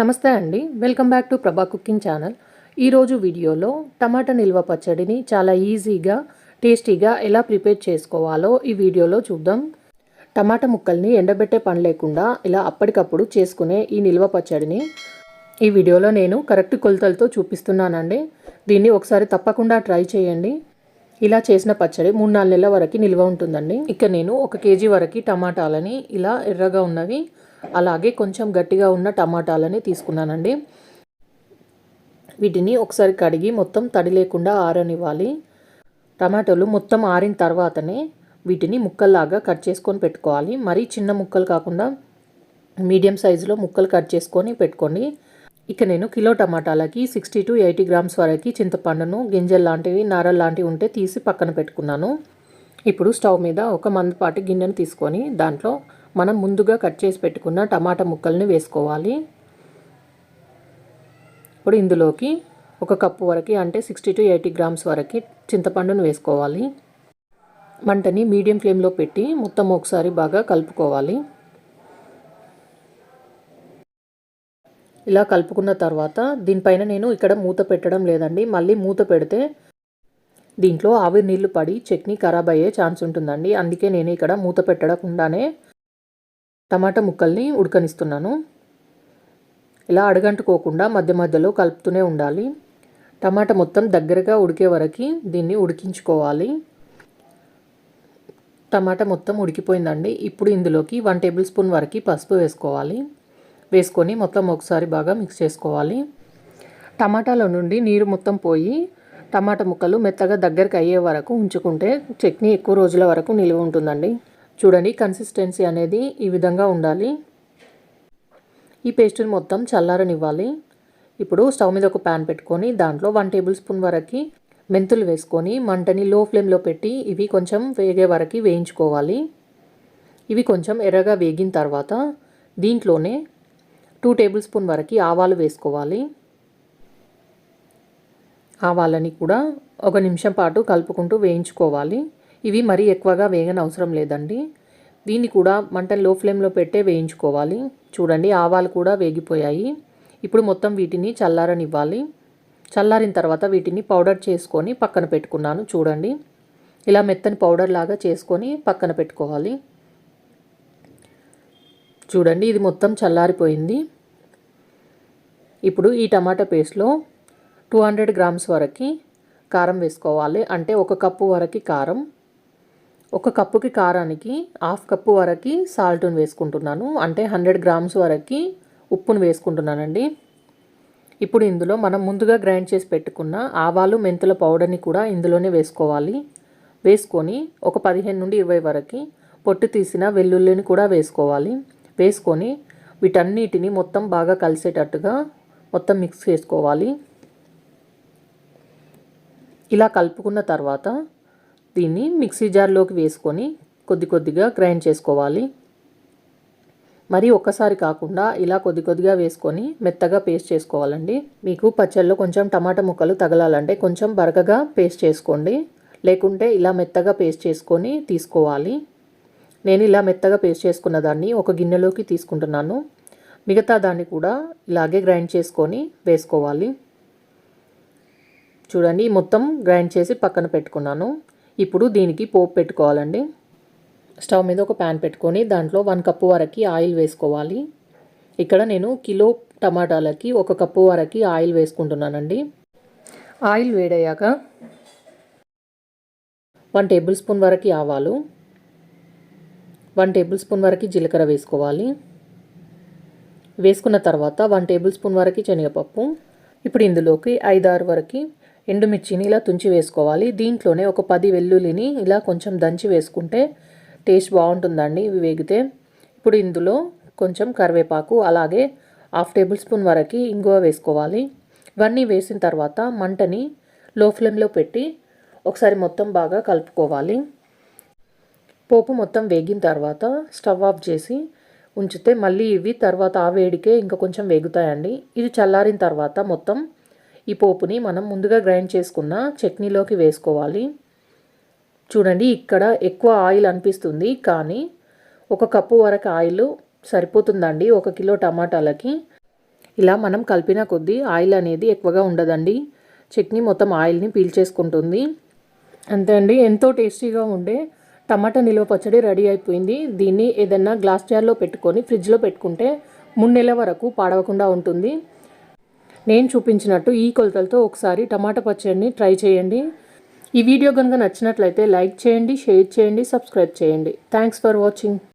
నమస్తే అండి. Welcome back to Prabha cooking channel. ఈరోజు వీడియోలో టమాటా నిల్వ పచ్చడిని చాలా ఈజీగా టేస్టీగా ఎలా ప్రిపేర్ చేసుకోవాలో ఈ వీడియోలో చూద్దాం. టమాటా ముక్కల్ని ఎండబెట్టే పని లేకుండా ఇలా అప్పటికప్పుడు చేసుకునే ఈ నిల్వ పచ్చడిని ఈ వీడియోలో నేను కరెక్ట్ కొలతలతో చూపిస్తున్నానండి. దీన్ని ఒకసారి తప్పకుండా ట్రై చేయండి. ఇలా చేసిన పచ్చడి మూడు నాలుగు నెలల వరకు నిల్వ ఉంటుందండి. ఇక నేను ఒక కేజీ వరకు టమాటాలని ఇలా ఎర్రగా ఉన్నవి అలాగే కొంచెం గట్టిగా ఉన్న టమాటాలని తీసుకున్నానండి. వీటిని ఒకసారి కడిగి మొత్తం తడి లేకుండా ఆరనివ్వాలి. టమాటాలు మొత్తం ఆరిన తర్వాతనే వీటిని ముక్కల్లాగా కట్ చేసుకొని పెట్టుకోవాలి. మరీ చిన్న ముక్కలు కాకుండా మీడియం సైజులో ముక్కలు కట్ చేసుకొని పెట్టుకోండి. ఇక నేను కిలో టమాటాలకి సిక్స్టీ టు ఎయిటీ గ్రామ్స్ వరకు చింతపండును గింజలు లాంటివి నారలు లాంటివి ఉంటే తీసి పక్కన పెట్టుకున్నాను. ఇప్పుడు స్టవ్ మీద ఒక మందపాటి గిన్నెను తీసుకొని దాంట్లో మనం ముందుగా కట్ చేసి పెట్టుకున్న టమాటా ముక్కల్ని వేసుకోవాలి. ఇప్పుడు ఇందులోకి ఒక కప్పు వరకు అంటే సిక్స్టీ టు ఎయిటీ గ్రామ్స్ వరకు చింతపండును వేసుకోవాలి. మంటని మీడియం ఫ్లేమ్లో పెట్టి మొత్తం ఒకసారి బాగా కలుపుకోవాలి. ఇలా కలుపుకున్న తర్వాత దీనిపైన నేను ఇక్కడ మూత పెట్టడం లేదండి. మళ్ళీ మూత పెడితే దీంట్లో ఆవిరి నీళ్ళు పడి చట్నీ ఖరాబ్ అయ్యే ఛాన్స్ ఉంటుందండి. అందుకే నేను ఇక్కడ మూత పెట్టకుండానే టమాటా ముక్కల్ని ఉడకనిస్తున్నాను. ఇలా అడగంటుకోకుండా మధ్య మధ్యలో కలుపుతూనే ఉండాలి. టమాటా మొత్తం దగ్గరగా ఉడికే వరకు దీన్ని ఉడికించుకోవాలి. టమాటా మొత్తం ఉడికిపోయిందండి. ఇప్పుడు ఇందులోకి వన్ టేబుల్ స్పూన్ వరకు పసుపు వేసుకోవాలి. వేసుకొని మొత్తం ఒకసారి బాగా మిక్స్ చేసుకోవాలి. టమాటాలో నుండి నీరు మొత్తం పోయి టమాటా ముక్కలు మెత్తగా దగ్గరికి అయ్యే వరకు ఉంచుకుంటే చట్నీ ఎక్కువ రోజుల వరకు నిలువ ఉంటుందండి. చూడండి కన్సిస్టెన్సీ అనేది ఈ విధంగా ఉండాలి. ఈ పేస్ట్ని మొత్తం చల్లారనివ్వాలి. ఇప్పుడు స్టవ్ మీద ఒక ప్యాన్ పెట్టుకొని దాంట్లో వన్ టేబుల్ స్పూన్ వరకు మెంతులు వేసుకొని మంటని లో ఫ్లేమ్లో పెట్టి ఇవి కొంచెం వేగే వరకు వేయించుకోవాలి. ఇవి కొంచెం ఎర్రగా వేగిన తర్వాత దీంట్లోనే టూ టేబుల్ స్పూన్ వరకు ఆవాలు వేసుకోవాలి. ఆవాలని కూడా ఒక నిమిషం పాటు కలుపుకుంటూ వేయించుకోవాలి. ఇవి మరీ ఎక్కువగా వేగని అవసరం లేదండి. దీన్ని కూడా మంట లో ఫ్లేమ్లో పెట్టే వేయించుకోవాలి. చూడండి ఆవాలు కూడా వేగిపోయాయి. ఇప్పుడు మొత్తం వీటిని చల్లారనివ్వాలి. చల్లారిన తర్వాత వీటిని పౌడర్ చేసుకొని పక్కన పెట్టుకున్నాను. చూడండి ఇలా మెత్తని పౌడర్ లాగా చేసుకొని పక్కన పెట్టుకోవాలి. చూడండి ఇది మొత్తం చల్లారిపోయింది. ఇప్పుడు ఈ టమాటా పేస్ట్లో టూ హండ్రెడ్ గ్రామ్స్ వరకు కారం వేసుకోవాలి. అంటే ఒక కప్పు వరకు కారం. ఒక కప్పుకి కారానికి హాఫ్ కప్పు వరకు సాల్ట్ని వేసుకుంటున్నాను. అంటే హండ్రెడ్ గ్రామ్స్ వరకు ఉప్పును వేసుకుంటున్నానండి. ఇప్పుడు ఇందులో మనం ముందుగా గ్రైండ్ చేసి పెట్టుకున్న ఆవాలు మెంతుల పౌడర్ని కూడా ఇందులోనే వేసుకోవాలి. వేసుకొని ఒక పదిహేను నుండి ఇరవై వరకు పొట్టు తీసిన వెల్లుల్లిని కూడా వేసుకోవాలి. వేసుకొని వీటన్నిటిని మొత్తం బాగా కలిసేటట్టుగా మొత్తం మిక్స్ చేసుకోవాలి. ఇలా కలుపుకున్న తర్వాత దీన్ని మిక్సీ జార్లోకి వేసుకొని కొద్ది కొద్దిగా గ్రైండ్ చేసుకోవాలి. మరి ఒక్కసారి కాకుండా ఇలా కొద్ది కొద్దిగా వేసుకొని మెత్తగా పేస్ట్ చేసుకోవాలండి. మీకు పచ్చళ్ళలో కొంచెం టమాటా ముక్కలు తగలాలంటే కొంచెం బరకగా పేస్ట్ చేసుకోండి. లేకుంటే ఇలా మెత్తగా పేస్ట్ చేసుకొని తీసుకోవాలి. నేను ఇలా మెత్తగా పేస్ట్ చేసుకున్న దాన్ని ఒక గిన్నెలోకి తీసుకుంటున్నాను. మిగతా దాన్ని కూడా ఇలాగే గ్రైండ్ చేసుకొని వేసుకోవాలి. చూడండి మొత్తం గ్రైండ్ చేసి పక్కన పెట్టుకున్నాను. ఇప్పుడు దీనికి పోపు పెట్టుకోవాలండి. స్టవ్ మీద ఒక ప్యాన్ పెట్టుకొని దాంట్లో వన్ కప్పు వరకు ఆయిల్ వేసుకోవాలి. ఇక్కడ నేను కిలో టమాటాలకి ఒక కప్పు వరకు ఆయిల్ వేసుకుంటున్నానండి. ఆయిల్ వేడయ్యాక వన్ టేబుల్ స్పూన్ వరకు ఆవాలు వన్ టేబుల్ స్పూన్ వరకు జీలకర్ర వేసుకోవాలి. వేసుకున్న తర్వాత వన్ టేబుల్ స్పూన్ వరకు శనగపప్పు. ఇప్పుడు ఇందులోకి ఐదారు వరకు ఎండుమిర్చిని ఇలా తుంచి వేసుకోవాలి. దీంట్లోనే ఒక పది వెల్లుల్లిని ఇలా కొంచెం దంచి వేసుకుంటే టేస్ట్ బాగుంటుందండి ఇవి వేగితే. ఇప్పుడు ఇందులో కొంచెం కరివేపాకు అలాగే హాఫ్ టేబుల్ స్పూన్ వరకు ఇంగువ వేసుకోవాలి. ఇవన్నీ వేసిన తర్వాత మంటని లో ఫ్లేమ్లో పెట్టి ఒకసారి మొత్తం బాగా కలుపుకోవాలి. పోపు మొత్తం వేగిన తర్వాత స్టవ్ ఆఫ్ చేసి ఉంచితే మళ్ళీ ఇవి తర్వాత ఆ వేడికే ఇంకా కొంచెం వేగుతాయండి. ఇది చల్లారిన తర్వాత మొత్తం ఈ పోపుని మనం ముందుగా గ్రైండ్ చేసుకున్న చట్నీలోకి వేసుకోవాలి. చూడండి ఇక్కడ ఎక్కువ ఆయిల్ అనిపిస్తుంది కానీ ఒక కప్పు వరకు ఆయిల్ సరిపోతుందండి ఒక కిలో టమాటాలకి. ఇలా మనం కలిపిన కొద్దీ ఆయిల్ అనేది ఎక్కువగా ఉండదండి. చట్నీ మొత్తం ఆయిల్ని పీల్చేసుకుంటుంది. అంతే అండి ఎంతో టేస్టీగా ఉండే టమాటా నిల్వ పచ్చడి రెడీ అయిపోయింది. దీన్ని ఏదన్నా గ్లాస్ జార్లో పెట్టుకొని ఫ్రిడ్జ్లో పెట్టుకుంటే మూడు నెలల వరకు పాడవకుండా ఉంటుంది. నేను చూపించినట్టు ఈ కొలతలతో ఒకసారి టమాటా పచ్చడిని ట్రై చేయండి. ఈ వీడియో కనుక నచ్చినట్లయితే లైక్ చేయండి షేర్ చేయండి సబ్స్క్రైబ్ చేయండి. Thanks for watching